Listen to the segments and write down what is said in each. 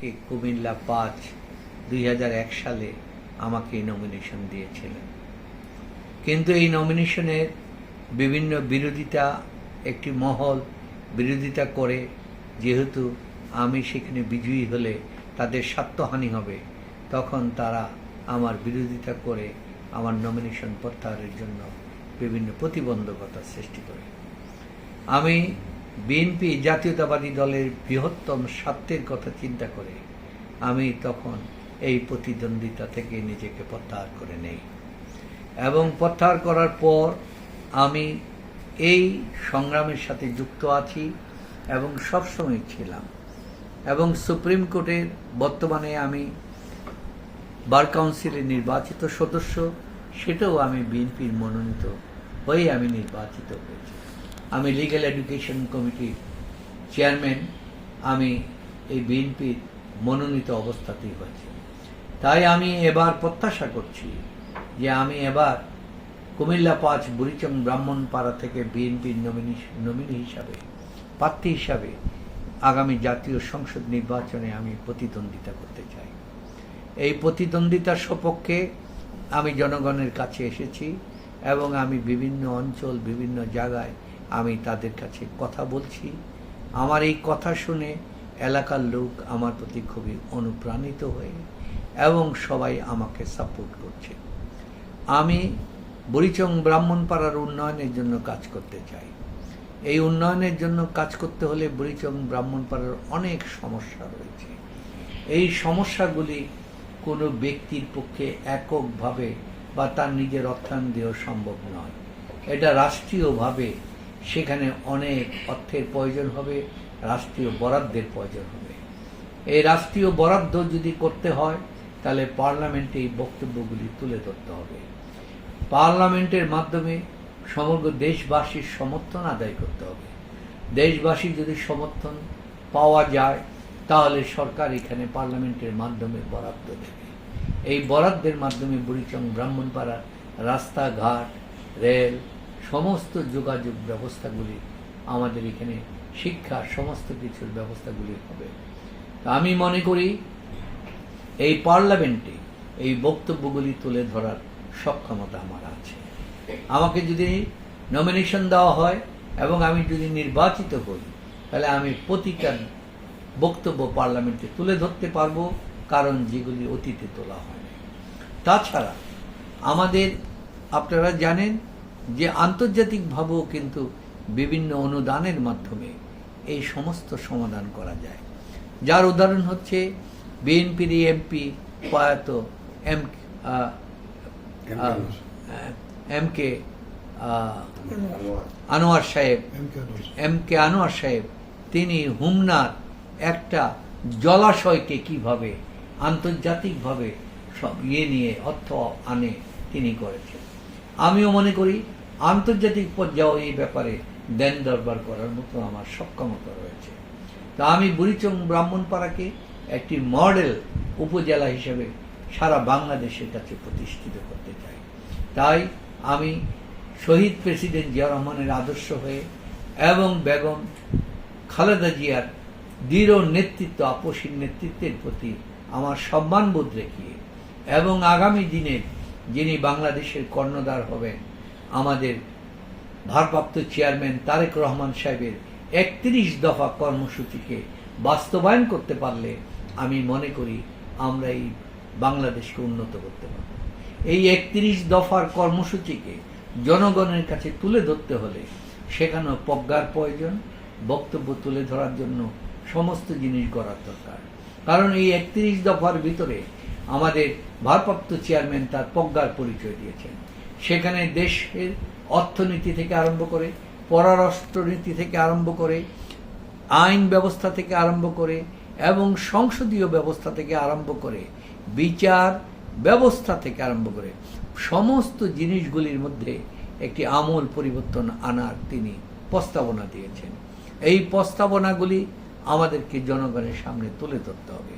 আমাকে কুমিল্লা পাঁচ, দুই সালে আমাকে নমিনেশন দিয়েছিলেন। কিন্তু এই নমিনেশনের বিভিন্ন বিরোধিতা, একটি মহল বিরোধিতা করে যেহেতু আমি সেখানে বিজয়ী হলে তাদের স্বার্থহানি হবে, তখন তারা আমার বিরোধিতা করে আমার নমিনেশন প্রত্যাহারের জন্য বিভিন্ন প্রতিবন্ধকতা সৃষ্টি করে। আমি বিএনপি জাতীয়তাবাদী দলের বৃহত্তম স্বার্থের কথা চিন্তা করে আমি তখন এই প্রতিদ্বন্দ্বিতা থেকে নিজেকে প্রত্যাহার করে নেই। এবং প্রত্যাহার করার পর আমি এই সংগ্রামের সাথে যুক্ত আছি এবং সবসময় ছিলাম। এবং সুপ্রিম কোর্টের বর্তমানে আমি বার কাউন্সিলের নির্বাচিত সদস্য, সেটাও আমি বিএনপির মনোনীত হয়ে আমি নির্বাচিত হয়েছি। আমি লিগ্যাল এডুকেশন কমিটির চেয়ারম্যান আমি এই বিএনপির মনোনীত অবস্থাতেই হয়েছি। তাই আমি এবার প্রত্যাশা করছি যে আমি এবার কুমিল্লা পাঁচ, বুড়িচং, ব্রাহ্মণপাড়া থেকে বিএনপির নমিনি নমিনি হিসাবে, প্রার্থী হিসাবে আগামী জাতীয় সংসদ নির্বাচনে আমি প্রতিদ্বন্দ্বিতা করতে চাই। এই প্রতিদ্বন্দ্বিতার সপক্ষে আমি জনগণের কাছে এসেছি এবং আমি বিভিন্ন অঞ্চল, বিভিন্ন জায়গায় আমি তাদের কাছে কথা বলছি। আমার এই কথা শুনে এলাকার লোক আমার প্রতি খুবই অনুপ্রাণিত হয়ে এবং সবাই আমাকে সাপোর্ট করছে। আমি বরিচং ব্রাহ্মণপাড়ার উন্নয়নের জন্য কাজ করতে চাই। এই উন্নয়নের জন্য কাজ করতে হলে বরিচং ব্রাহ্মণপাড়ার অনেক সমস্যা রয়েছে। এই সমস্যাগুলি কোনো ব্যক্তির পক্ষে এককভাবে বা তার নিজের অর্থায়ন দেওয়া সম্ভব নয়। এটা রাষ্ট্রীয়ভাবে সেখানে অনেক অর্থের প্রয়োজন হবে, রাষ্ট্রীয় বরাদ্দের প্রয়োজন হবে। এই রাষ্ট্রীয় বরাদ্দ যদি করতে হয়, তাহলে পার্লামেন্টে এই বক্তব্যগুলি তুলে ধরতে হবে। পার্লামেন্টের মাধ্যমে সমগ্র দেশবাসীর সমর্থন আদায় করতে হবে। দেশবাসী যদি সমর্থন পাওয়া যায়, তাহলে সরকার এখানে পার্লামেন্টের মাধ্যমে বরাদ্দ দেবে। এই বরাদ্দের মাধ্যমে বুড়িচং ব্রাহ্মণপাড়া রাস্তাঘাট, রেল সমস্ত যোগাযোগ ব্যবস্থাগুলি আমাদের এখানে শিক্ষা, সমস্ত কিছুর ব্যবস্থাগুলি হবে। আমি মনে করি এই পার্লামেন্টে এই বক্তব্যগুলি তুলে ধরার সক্ষমতা আমার আছে। আমাকে যদি নমিনেশন দেওয়া হয় এবং আমি যদি নির্বাচিত হই, তাহলে আমি প্রতিটা বক্তব্য পার্লামেন্টে তুলে ধরতে পারব, কারণ যেগুলি অতীতে তোলা হয় তাছাড়া আমাদের, আপনারা জানেন যে আন্তর্জাতিকভাবেও কিন্তু বিভিন্ন অনুদানের মাধ্যমে এই সমস্ত সমাধান করা যায়। যার উদাহরণ হচ্ছে বিএনপির এমপি প্রয়াত এম এম কে আনোয়ার সাহেব। এম কে আনোয়ার সাহেব তিনি হুমনার একটা জলাশয়কে কীভাবে আন্তর্জাতিকভাবে সব ইয়ে নিয়ে অর্থ আনে তিনি করেছেন। আমিও মনে করি আন্তর্জাতিক পর্যায়েও এই ব্যাপারে দেন দরবার করার মতো আমার সক্ষমতা রয়েছে। তা আমি বুড়িচং ব্রাহ্মণপাড়াকে একটি মডেল উপজেলা হিসেবে সারা বাংলাদেশের কাছে প্রতিষ্ঠিত করতে চাই। তাই আমি শহীদ প্রেসিডেন্ট জিয়া রহমানের আদর্শ হয়ে এবং বেগম খালেদা জিয়ার দৃঢ় নেতৃত্ব আপসীর নেতৃত্বের প্রতি আমার সম্মানবোধ রেখে এবং আগামী দিনে যিনি বাংলাদেশের কর্ণধার হবেন আমাদের ভারপ্রাপ্ত চেয়ারম্যান তারেক রহমান সাহেবের একত্রিশ দফা কর্মসূচিকে বাস্তবায়ন করতে পারলে আমি মনে করি আমরা এই বাংলাদেশকে উন্নত করতে পারব। এই একত্রিশ দফার কর্মসূচিকে জনগণের কাছে তুলে ধরতে হলে সেখানেও প্রজ্ঞার প্রয়োজন, বক্তব্য তুলে ধরার জন্য সমস্ত জিনিস করার দরকার। কারণ এই একত্রিশ দফার ভিতরে আমাদের ভারপ্রাপ্ত চেয়ারম্যান তার প্রজ্ঞার পরিচয় দিয়েছেন। সেখানে দেশের অর্থনীতি থেকে আরম্ভ করে, পররাষ্ট্রনীতি থেকে আরম্ভ করে, আইন ব্যবস্থা থেকে আরম্ভ করে এবং সংসদীয় ব্যবস্থা থেকে আরম্ভ করে, বিচার ব্যবস্থা থেকে আরম্ভ করে, সমস্ত জিনিসগুলির মধ্যে একটি আমূল পরিবর্তন আনার তিনি প্রস্তাবনা দিয়েছেন। এই প্রস্তাবনাগুলি আমাদেরকে জনগণের সামনে তুলে ধরতে হবে।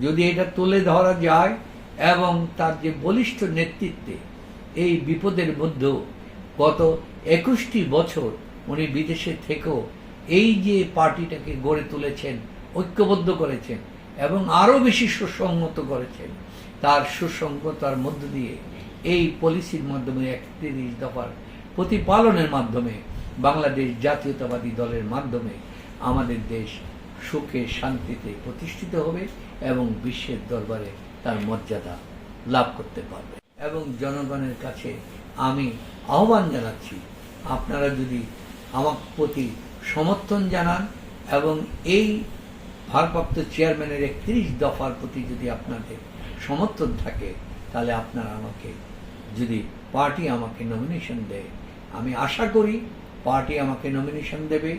যদি এটা তুলে ধরা যায় এবং তার যে বলিষ্ঠ নেতৃত্বে এই বিপদের মধ্যেও গত একুশটি বছর উনি বিদেশে থেকেও এই যে পার্টিটাকে গড়ে তুলেছেন, ঐক্যবদ্ধ করেছেন এবং আরও বেশি সুসংহত করেছেন, তার সুসংহতার মধ্য দিয়ে এই পলিসির মাধ্যমে একত্রিশ দফার প্রতিপালনের মাধ্যমে বাংলাদেশ জাতীয়তাবাদী দলের মাধ্যমে আমাদের দেশ সুখে শান্তিতে প্রতিষ্ঠিত হবে এবং বিশ্বের দরবারে তার মর্যাদা লাভ করতে পারবে। এবং জনগণের কাছে আমি আহ্বান জানাচ্ছি, আপনারা যদি আমার প্রতি সমর্থন জানান এবং এই ভারপ্রাপ্ত চেয়ারম্যানের একত্রিশ দফার প্রতি যদি আপনাদের সমর্থন থাকে, তাহলে আপনারা আমাকে, যদি পার্টি আমাকে নমিনেশন দেয়, আমি আশা করি পার্টি আমাকে নমিনেশন দেবে,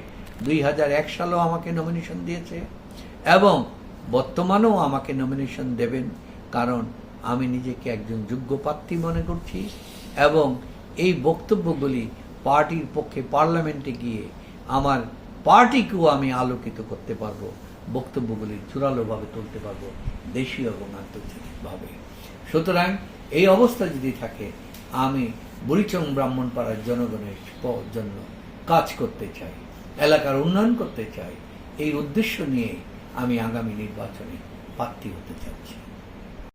দুই হাজার এক সালেও আমাকে নমিনেশন দিয়েছে এবং বর্তমানেও আমাকে নমিনেশন দেবেন, কারণ আমি নিজেকে একজন যোগ্য প্রার্থী মনে করছি এবং এই বক্তব্যগুলি পার্টির পক্ষে পার্লামেন্টে গিয়ে আমার পার্টিকেও আমি আলোকিত করতে পারব, বক্তব্যগুলি জোরালোভাবে তুলতে পারব দেশীয় এবং আন্তর্জাতিকভাবে। সুতরাং এই অবস্থা যদি থাকে, আমি বুড়িচং ব্রাহ্মণপাড়ার জনগণের জন্য কাজ করতে চাই, এলাকার উন্নয়ন করতে চাই, এই উদ্দেশ্য নিয়ে আমি আগামী নির্বাচনে প্রার্থী হতে চাচ্ছি।